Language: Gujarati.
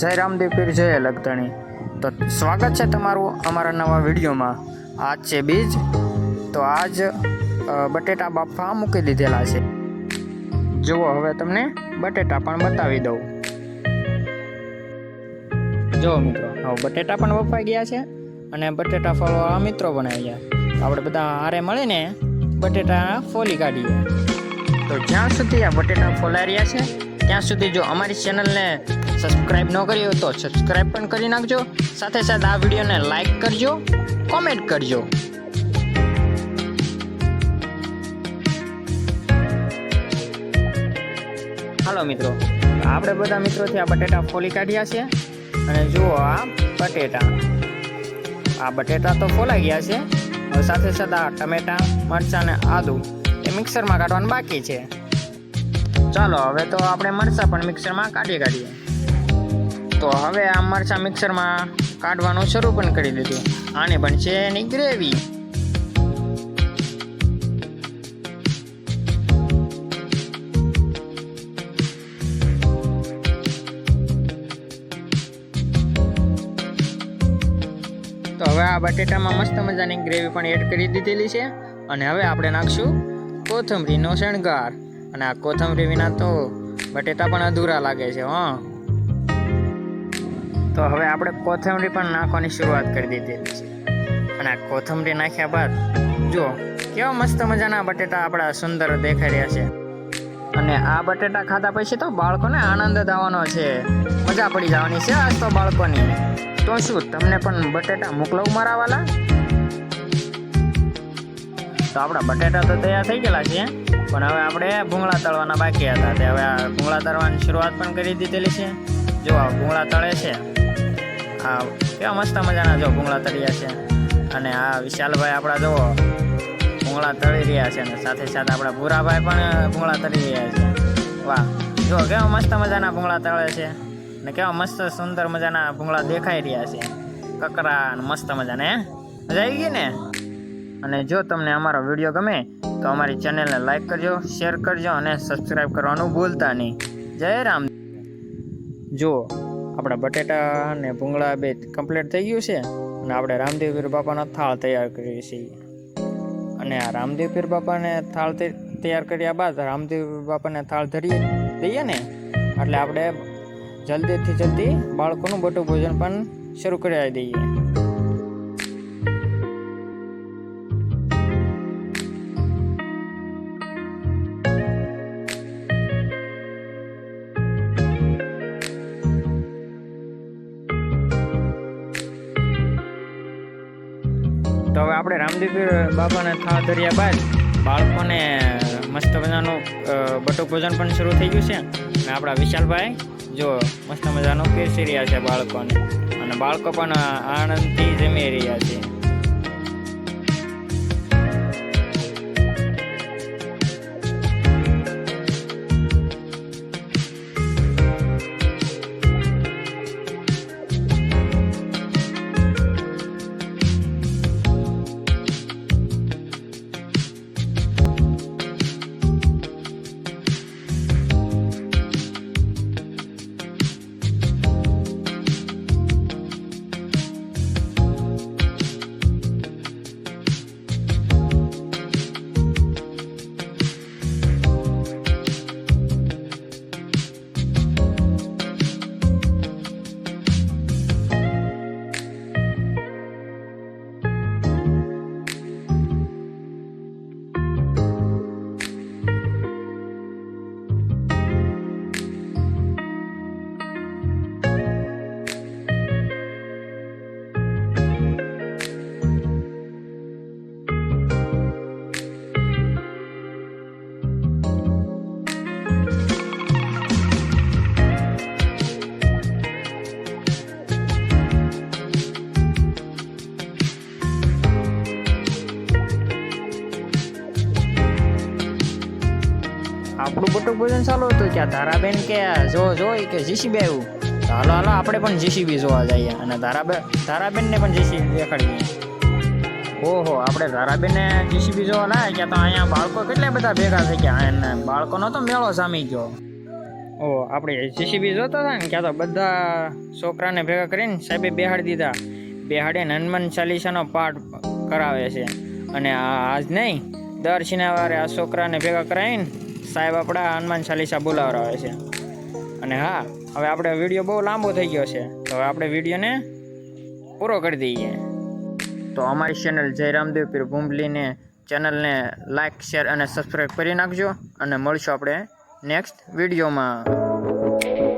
જય રામદેવ પીર, જય લગતણી. તો સ્વાગત છે તમારું અમારા નવા વિડીયોમાં. આજ છે બીજ. તો આજ બટેટા બાફવા મૂકી દીધેલા છે. જુઓ હવે તમને બટેટા પણ બતાવી દઉં. જો મિત્રો, હવે બટેટા પણ બફાઈ ગયા છે અને બટેટા ફોલવા મિત્રો બનાવી ગયા આપણે બધા હારે મળીને બટેટા ફોલી કાઢીએ. તો જ્યાં સુધી આ બટેટા ફોલાઈ રહ્યા છે ત્યાં સુધી જો અમારી ચેનલને સબસ્ક્રાઇબ ન કરી હોય તો સબસ્ક્રાઇબ પણ કરી નાખજો. સાથે સાથે આ વિડીયોને લાઈક કરજો કોમેન્ટ કરજો. હાલો મિત્રો, આપણે બધા મિત્રોથી આ બટેટા ફોલી કાઢ્યા છે. અને જુઓ આ બટેટા. આ બટેટા તો ફોલાઈ ગયા છે. સાથે સાથે આ ટમેટા, મરચાં અને આદુ એ મિક્સરમાં કાઢવાનું બાકી છે. ચાલો, હવે તો આપણે મરચાં પણ મિક્સરમાં કાઢી કાઢીએ. તો હવે આ મરચાં મિક્સરમાં કાઢવાનું શરૂ પણ કરી દીધું. આને પણ છે એની ગ્રેવી. તો હવે આ બટેટામાં મસ્ત મજાની ગ્રેવી પણ એડ કરી દીધેલી છે. અને હવે આપણે નાખશું કોથમરીનો શણગાર. અને આ કોથમરી વિના તો બટેટા પણ અધૂરા લાગે છે, હં. તો હવે આપણે કોથમરી પણ નાખવાની શરૂઆત કરી દીધી છે. અને આ કોથમરી નાખ્યા બાદ જુઓ કેવા મસ્ત મજાના બટેટા આપણા સુંદર દેખાઈ રહ્યા છે. અને આ બટેટા ખાધા પછી તો બાળકોને આનંદ જ આવવાનો છે. મજા પડી જવાની છે આજ તો બાળકોની. તો શું, તમને પણ બટેટા મોકલાવું મારા વાલા? તો આપણા બટેટા તો તૈયાર થઈ ગયેલા છે. પણ હવે આપણે ભૂંગળા તળવાના બાકી હતા તે હવે આ ભૂંગળા તળવાની શરૂઆત પણ કરી દીધેલી છે. જો ભૂંગળા તળે છે, આ કેવા મસ્ત મજાના જો ભૂંગળા તળ્યા છે. અને આ વિશાલભાઈ આપણા જો ભૂંગળા તળી રહ્યા છે અને સાથે સાથે આપણા ભૂરાભાઈ પણ ભૂંગળા તળી રહ્યા છે. વાહ જો કેવા મસ્ત મજાના ભૂંગળા તળે છે અને કેવા મસ્ત સુંદર મજાના ભૂંગળા દેખાઈ રહ્યા છે. કકરા મસ્ત મજાને, હે? મજા આવી ગઈ ને? અને જો તમને અમારો વીડિયો ગમે તો અમારી ચેનલને લાઈક કરજો શેર કરજો અને સબસ્ક્રાઈબ કરવાનું ભૂલતા નહીં. જય રામ. જુઓ, આપણા બટેટા અને ભૂંગળા બે કમ્પ્લીટ થઈ ગયું છે અને આપણે રામદેવ પીર બાપાનો થાળ તૈયાર કરીએ છીએ. અને આ રામદેવ પીર બાપાને થાળ તૈયાર કર્યા બાદ રામદેવ બાપાને થાળ ધરીએ દઈએ ને, એટલે આપણે જલ્દીથી જલ્દી બાળકોનું બટું ભોજન પણ શરૂ કરાવી દઈએ. તો હવે આપણે રામદેવ બાબાને થાળ ધર્યા બાદ બાળકોને મસ્ત મજાનું બટુક ભોજન પણ શરૂ થઈ ગયું છે. અને આપણા વિશાલભાઈ જો મસ્ત મજાનું પીરસી રહ્યા છે બાળકોને. અને બાળકો પણ આનંદથી જમી રહ્યા ભોજન ચાલુ હતું ત્યાં તારાબેન કે જો જોઈ કે જીસીબી આવ્યું. તો હાલો હાલો, આપણે પણ જીસીબી જોવા જઈએ. અને તારાબેન તારાબેનને પણ જીસીબી દેખાડીએ. ઓહો, આપણે ધારાબેનને જીસીબી જોવા લાયા કે તો અહીંયા બાળકો કેટલા બધા ભેગા થઈ ગયા? અને બાળકોનો તો મેળો સામી ગયો. ઓ, આપણે જીસીબી જોતા હતા ને, ક્યાં તો બધા છોકરાને ભેગા કરીને સાહેબે બેહાડી દીધા. બેહાડીને હનુમાન ચાલીસાનો પાઠ કરાવે છે. અને આ આજ નહીં, દર શનિવારે આ છોકરાને ભેગા કરાવીને સાહેબ આપણા હનુમાન ચાલીસા બોલાવરાવે છે. અને હા, હવે આપણે વીડિયો બહુ લાંબો થઈ ગયો છે. તો હવે આપણે વિડીયોને પૂરો કરી દઈએ. તો અમારી ચેનલ જય રામદેવ પીર ભૂંબલીને ચેનલને લાઇક શેર અને સબસ્ક્રાઈબ કરી નાખજો. અને મળશું આપણે નેક્સ્ટ વિડીયોમાં.